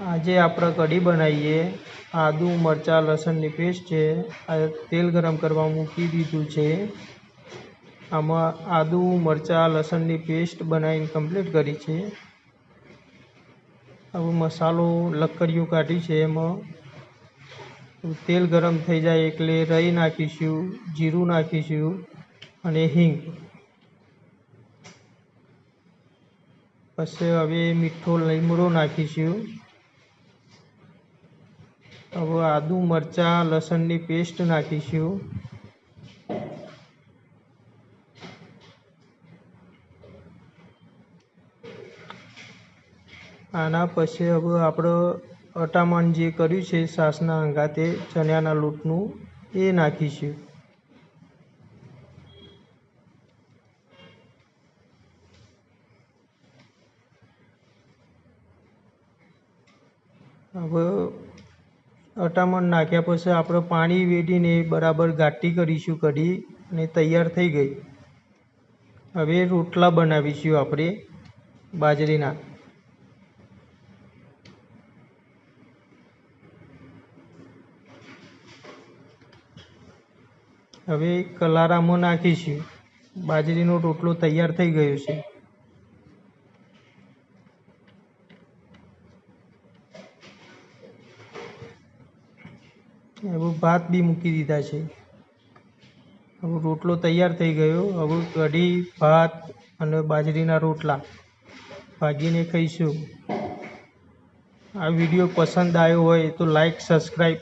આજે આપણે કઢી બનાવીએ. આદુ, મરચાં, લસણની પેસ્ટ છે. આ તેલ ગરમ કરવા મૂકી દીધું છે. આમાં આદુ, મરચાં, લસણની પેસ્ટ બનાવીને કમ્પ્લીટ કરી છે. હવે મસાલો લક્કરિયું કાઢી છે એમાં. તેલ ગરમ થઈ જાય એટલે રહી નાખીશું, જીરું નાખીશું અને હિંગ. પછી હવે મીઠો લીમડો નાખીશું. હવે આદુ, મરચાં, લસણની પેસ્ટ નાખીશું. આના પછી હવે આપણે અટામણ જે કર્યું છે સાસના અંગાતે ચણાના લોટનું, એ નાખીશું. હવે અટામણ નાખ્યા પછી આપણે પાણી વેડીને બરાબર ઘાટી કરીશું કઢી અને તૈયાર થઈ ગઈ. હવે રોટલા બનાવીશું આપણે બાજરીના. હવે કલારામાં નાખીશું. બાજરીનો રોટલો તૈયાર થઈ ગયો છે. હવે ભાત બી મૂકી દીધા છે. હવે રોટલો તૈયાર થઈ ગયો. હવે કઢી, ભાત અને બાજરીના રોટલા ભાગીને ખાઈશું. આ વીડિયો પસંદ આવ્યો હોય તો લાઈક સબસ્ક્રાઈબ